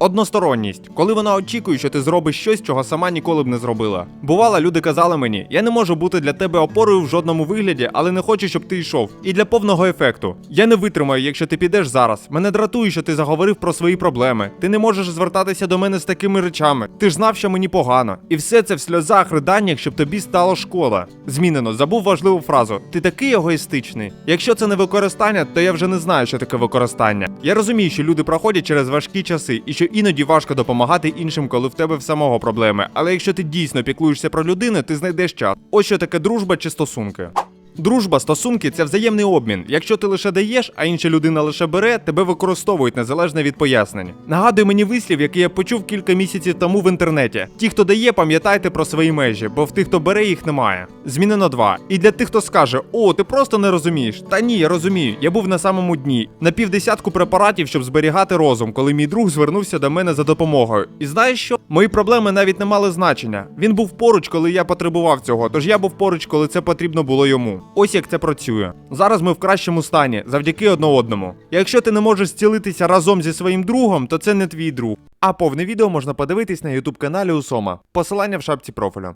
Односторонність, коли вона очікує, що ти зробиш щось, чого сама ніколи б не зробила. Бувало, люди казали мені: я не можу бути для тебе опорою в жодному вигляді, але не хочу, щоб ти йшов. І для повного ефекту. Я не витримаю, якщо ти підеш зараз. Мене дратує, що ти заговорив про свої проблеми. Ти не можеш звертатися до мене з такими речами. Ти ж знав, що мені погано. І все це в сльозах, приданнях, щоб тобі стало шкода. Змінено, забув важливу фразу. Ти такий егоїстичний. Якщо це не використання, то я вже не знаю, що таке використання. Я розумію, що люди проходять через важкі часи, і що іноді важко допомагати іншим, коли в тебе в самого проблеми. Але якщо ти дійсно піклуєшся про людину, ти знайдеш час. Ось що таке дружба чи стосунки. Дружба, стосунки це взаємний обмін. Якщо ти лише даєш, а інша людина лише бере, тебе використовують незалежно від пояснень. Нагадує мені вислів, який я почув кілька місяців тому в інтернеті. Ті, хто дає, пам'ятайте про свої межі, бо в тих, хто бере, їх немає. Змінено два. І для тих, хто скаже: О, ти просто не розумієш. Та ні, я розумію. Я був на самому дні. На півдесятку препаратів, щоб зберігати розум, коли мій друг звернувся до мене за допомогою. І знаєш що? Мої проблеми навіть не мали значення. Він був поруч, коли я потребував цього, тож я був поруч, коли це потрібно було йому. Ось як це працює. Зараз ми в кращому стані, завдяки одне одному. Якщо ти не можеш зцілитися разом зі своїм другом, то це не твій друг. А повне відео можна подивитись на ютуб каналі Усома. Посилання в шапці профілю.